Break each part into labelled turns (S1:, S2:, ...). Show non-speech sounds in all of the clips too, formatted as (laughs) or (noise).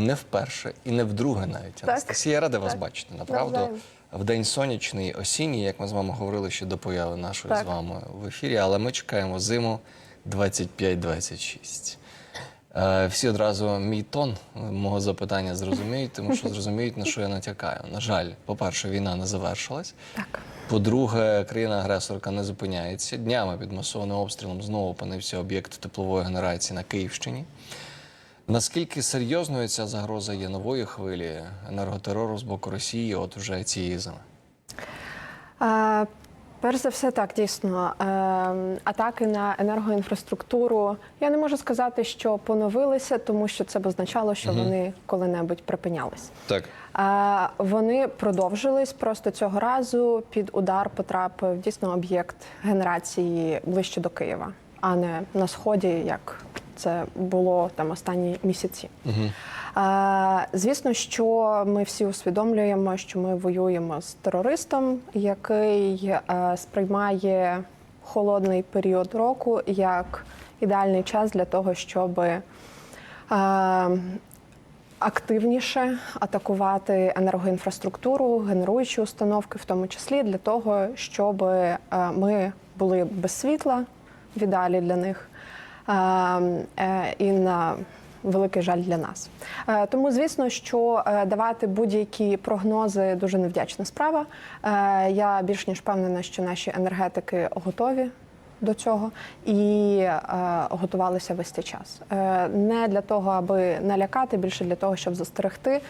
S1: не вперше і не вдруге навіть. Анастасія, я рада вас бачити. Направду,
S2: Навзаєм.
S1: в день сонячний, осінній, як ми з вами говорили ще до появи нашої
S2: Так.
S1: з вами в ефірі, але ми чекаємо зиму 25-26. Е, Всі одразу мій тон мого запитання зрозуміють, тому що зрозуміють, на що я натякаю. На жаль, по-перше, війна не завершилась.
S2: Так.
S1: По-друге, країна-агресорка не зупиняється. Днями під масованим обстрілом знову опинився об'єкт теплової генерації на Київщині. Наскільки серйозною ця загроза є нової хвилі енерготерору з боку Росії, от уже цієї зими?
S2: Е, Перш за все, так дійсно Е, атаки на енергоінфраструктуру. Я не можу сказати, що поновилися, тому що це б означало, що вони коли-небудь припинялись.
S1: Так.
S2: Е, Вони продовжились. Просто цього разу під удар потрапив дійсно об'єкт генерації ближче до Києва, а не на сході, як це було там останні місяці. Е, Звісно, що ми всі усвідомлюємо, що ми воюємо з терористом, який е, сприймає холодний період року як ідеальний час для того, щоб е, активніше атакувати енергоінфраструктуру, генеруючі установки, в тому числі для того, щоб е, ми були без світла віддалі для них і на великий жаль для нас. Е, Тому, звісно, що е, давати будь-які прогнози дуже невдячна справа. Е, Я більш ніж впевнена, що наші енергетики готові до цього і е, готувалися весь цей час. Е, не для того, аби налякати, більше для того, щоб застерегти.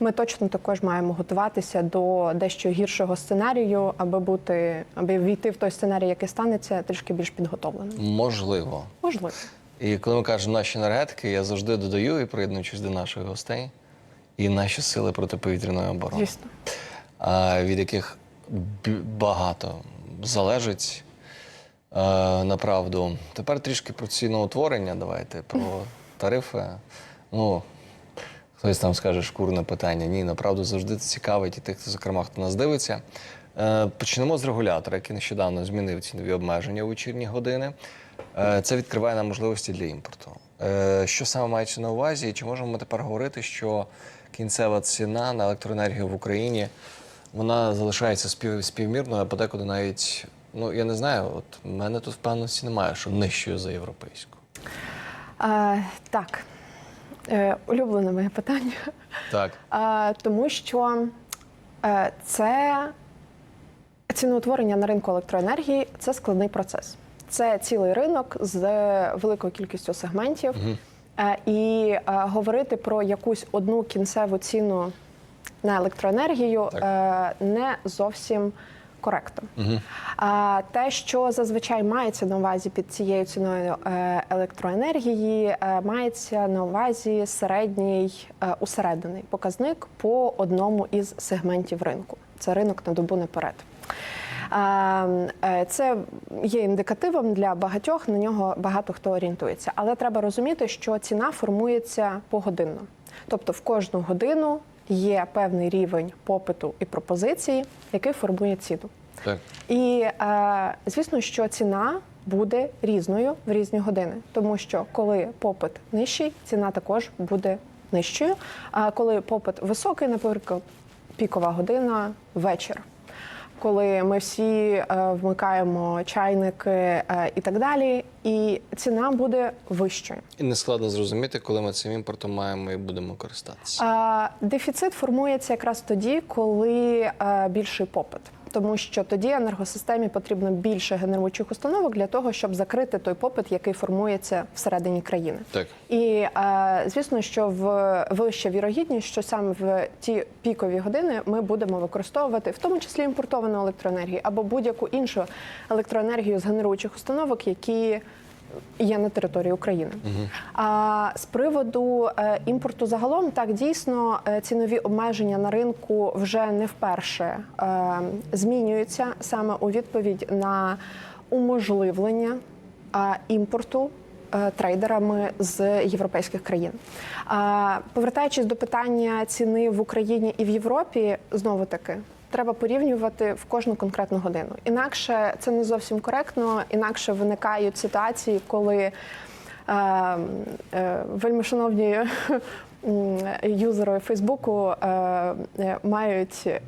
S2: Ми точно також маємо готуватися до дещо гіршого сценарію, аби бути, аби війти в той сценарій, який станеться, трішки більш підготовленим.
S1: Можливо.
S2: Можливо.
S1: І коли ми кажемо наші енергетики, я завжди додаю і приєднуючись до наших гостей, і наші сили протиповітряної оборони.
S2: Звісно.
S1: від яких багато залежить е, направду. Тепер трішки про ціноутворення. Давайте про (laughs) тарифи. Ну, хтось там скаже шкурне питання. Ні, направду завжди цікавить і тих, хто, зокрема, хто нас дивиться. Е, Почнемо з регулятора, який нещодавно змінив цінові обмеження у вечірні години. Е, Це відкриває нам можливості для імпорту. Що саме мається на увазі? І чи можемо ми тепер говорити, що кінцева ціна на електроенергію в Україні вона залишається спів, співмірною, а подекуди навіть, ну я не знаю, от в мене тут впевненості немає, що нижчою за європейську.
S2: Е, так, е, улюблене моє питання.
S1: Так.
S2: Е, тому що е, це ціноутворення на ринку електроенергії це складний процес. Це цілий ринок з великою кількістю сегментів. Е, І е, говорити про якусь одну кінцеву ціну на електроенергію
S1: Так.
S2: е, не зовсім коректно. А те, що зазвичай мається на увазі під цією ціною е, електроенергії, е, мається на увазі середній е, усереднений показник по одному із сегментів ринку. Це ринок на добу наперед. Це є індикативом для багатьох, на нього багато хто орієнтується. Але треба розуміти, що ціна формується погодинно. Тобто в кожну годину є певний рівень попиту і пропозиції, який формує ціну.
S1: Так.
S2: І е, звісно, що ціна буде різною в різні години, тому що коли попит нижчий, ціна також буде нижчою. А коли попит високий, наприклад, пікова година вечір. Коли ми всі е, вмикаємо чайники е, і так далі, і ціна буде вищою.
S1: І не складно зрозуміти, коли ми цим імпортом маємо і будемо користатися.
S2: Дефіцит формується якраз тоді, коли е, більший попит. Тому що тоді енергосистемі потрібно більше генеруючих установок для того, щоб закрити той попит, який формується всередині країни.
S1: Так.
S2: І е, звісно, що в вища вірогідність, що саме в ті пікові години ми будемо використовувати, в тому числі імпортовану електроенергію або будь-яку іншу електроенергію з генеруючих установок, які є на території України. А з приводу е, імпорту загалом, так дійсно е, цінові обмеження на ринку вже не вперше е, змінюються саме у відповідь на уможливлення е, імпорту трейдерами з європейських країн. Повертаючись до питання ціни в Україні і в Європі, знову таки. Треба порівнювати в кожну конкретну годину. Інакше це не зовсім коректно, інакше виникають ситуації, коли е, е, вельми шановні м, юзери Фейсбуку е, е, мають. Е,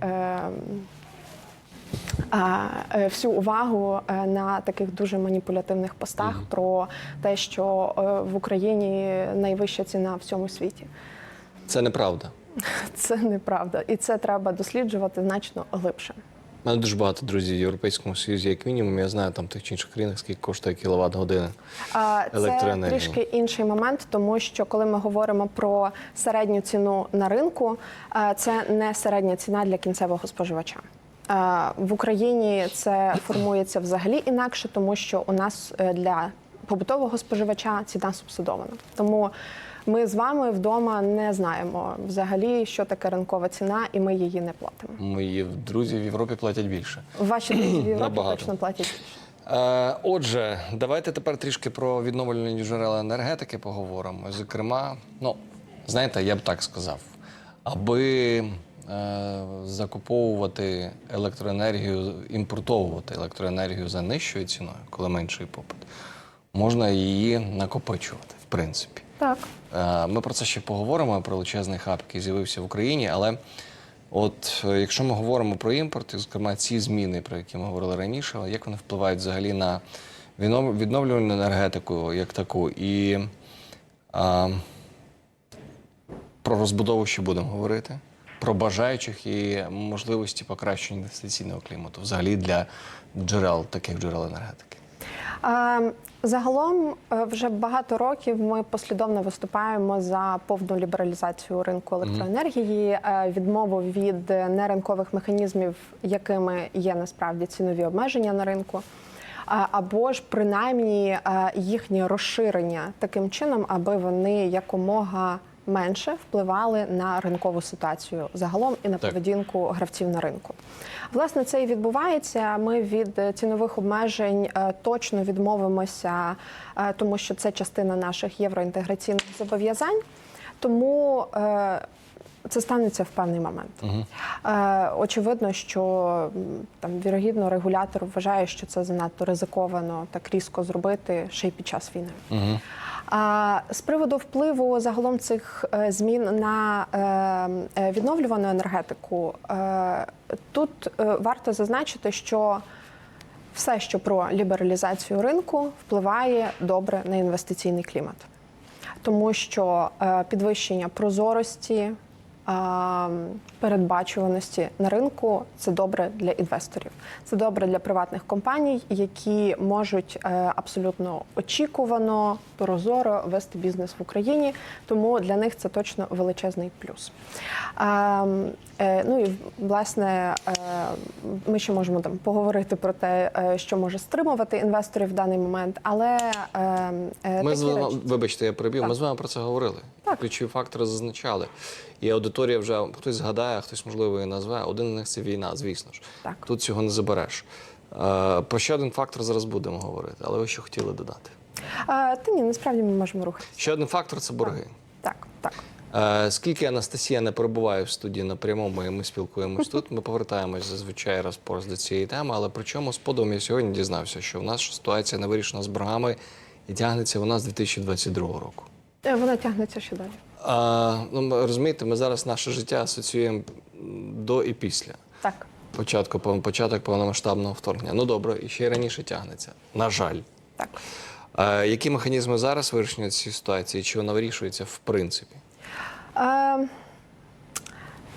S2: е, всю увагу е, на таких дуже маніпулятивних постах про те, що е, в Україні найвища ціна в всьому світі.
S1: Це неправда.
S2: Це неправда, і це треба досліджувати значно глибше.
S1: У мене дуже багато друзів в Європейському Союзі, як мінімум. Я знаю там тих чи інших країнах, скільки коштує кіловат години.
S2: А, Це трішки інший момент, тому що коли ми говоримо про середню ціну на ринку, це не середня ціна для кінцевого споживача. В Україні це формується взагалі інакше, тому що у нас е, для побутового споживача ціна субсидована. Тому ми з вами вдома не знаємо взагалі, що таке ринкова ціна, і ми її не платимо.
S1: Мої друзі в Європі платять більше.
S2: Ваші друзі в Європі
S1: Набагато.
S2: точно платять більше.
S1: Е, отже, давайте тепер трішки про відновлювальні джерела енергетики поговоримо. Зокрема, ну знаєте, я б так сказав, аби е, закуповувати електроенергію, імпортовувати електроенергію за нижчою ціною, коли менший попит, можна її накопичувати, в принципі.
S2: Так.
S1: Е, Ми про це ще поговоримо про величезний хаб, який з'явився в Україні. Але от е, якщо ми говоримо про імпорт, і, зокрема ці зміни, про які ми говорили раніше, як вони впливають взагалі на відновлювальну енергетику як таку, і а, про розбудову ще будемо говорити, про бажаючих і можливості покращення інвестиційного клімату, взагалі для джерел, таких джерел енергетики.
S2: Е, Загалом е, вже багато років ми послідовно виступаємо за повну лібералізацію ринку електроенергії, е, відмову від неринкових механізмів, якими є насправді цінові обмеження на ринку. Або ж принаймні їхнє розширення таким чином, аби вони якомога менше впливали на ринкову ситуацію загалом і на
S1: Так.
S2: поведінку гравців на ринку. Власне, це і відбувається. Ми від цінових обмежень е, точно відмовимося, е, тому що це частина наших євроінтеграційних зобов'язань. Тому е, це станеться в певний момент. Е, Очевидно, що там вірогідно регулятор вважає, що це занадто ризиковано так різко зробити ще й під час війни. А з приводу впливу загалом цих е, змін на е, е, відновлювану енергетику, тут варто зазначити, що все, що про лібералізацію ринку, впливає добре на інвестиційний клімат, тому що підвищення прозорості. Передбачуваності на ринку це добре для інвесторів, це добре для приватних компаній, які можуть е, абсолютно очікувано, прозоро вести бізнес в Україні. Тому для них це точно величезний плюс. Е, ну і власне е, ми ще можемо там поговорити про те, що може стримувати інвесторів в даний момент, але
S1: Ми
S2: такі
S1: з вами,
S2: речі.
S1: вибачте, я перебив. Ми з вами про це говорили.
S2: Так.
S1: Ключові фактори зазначали. І аудиторія вже хтось згадає, хтось можливо і назве. Один з них це війна, звісно ж.
S2: Так.
S1: Тут цього не забереш. Е, Про ще один фактор зараз будемо говорити, але ви що хотіли додати?
S2: А, та ні, насправді ми можемо рухатися.
S1: Ще один фактор це борги.
S2: Так, так.
S1: Е, Скільки Анастасія не перебуває в студії на прямому, і ми спілкуємось тут. Ми повертаємось зазвичай раз по раз до цієї теми. Але причому з подивом я сьогодні дізнався, що в нас ситуація не вирішена з боргами і тягнеться вона з 2022 року.
S2: Е, Вона тягнеться ще далі.
S1: А, ну, розумієте, ми зараз наше життя асоціюємо до і після.
S2: Так.
S1: Початку, початок повномасштабного вторгнення. Ну добре, і ще й раніше тягнеться. На жаль.
S2: Так.
S1: А, які механізми зараз вирішення цієї ситуації? Чи вона вирішується в принципі?
S2: Е,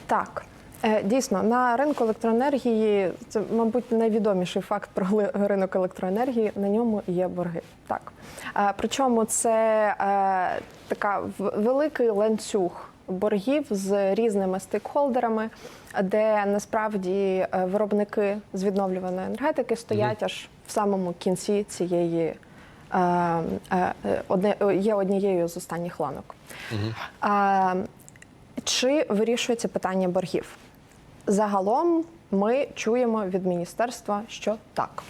S2: так. Е, Дійсно, на ринку електроенергії це, мабуть, найвідоміший факт про ринок електроенергії. На ньому є борги. Так. Е, Причому це е, така великий ланцюг боргів з різними стейкхолдерами, де насправді виробники з відновлюваної енергетики стоять аж в самому кінці цієї. е, е, е, одне, є однією з останніх ланок. А, чи вирішується питання боргів? Загалом ми чуємо від міністерства, що так.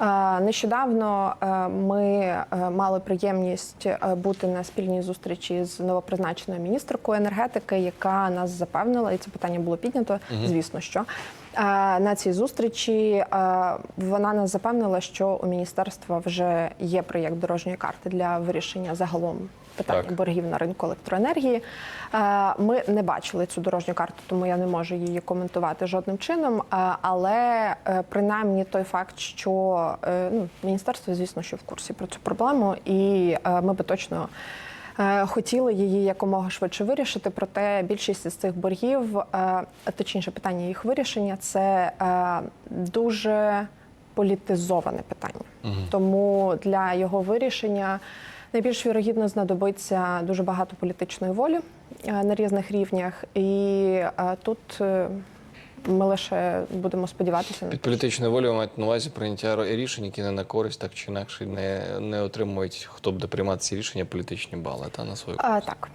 S2: Е, Нещодавно е, ми е, мали приємність бути на спільній зустрічі з новопризначеною міністеркою енергетики, яка нас запевнила, і це питання було піднято, звісно, що на цій зустрічі вона нас запевнила, що у міністерства вже є проєкт дорожньої карти для вирішення загалом питання
S1: Так.
S2: боргів на ринку електроенергії. Е, Ми не бачили цю дорожню карту, тому я не можу її коментувати жодним чином. Е, Але е, принаймні той факт, що ну, міністерство, звісно, що в курсі про цю проблему, і ми би точно. Хотіли її якомога швидше вирішити, проте більшість із цих боргів, точніше, питання їх вирішення, це дуже політизоване питання. Тому для його вирішення найбільш вірогідно знадобиться дуже багато політичної волі е, на різних рівнях, і е, тут е, ми лише будемо сподіватися
S1: Під політичною волею мають на увазі прийняття рішень, які не на користь, так чи інакше не, не отримують, хто буде приймати ці рішення, політичні бали та на свою
S2: Е, так.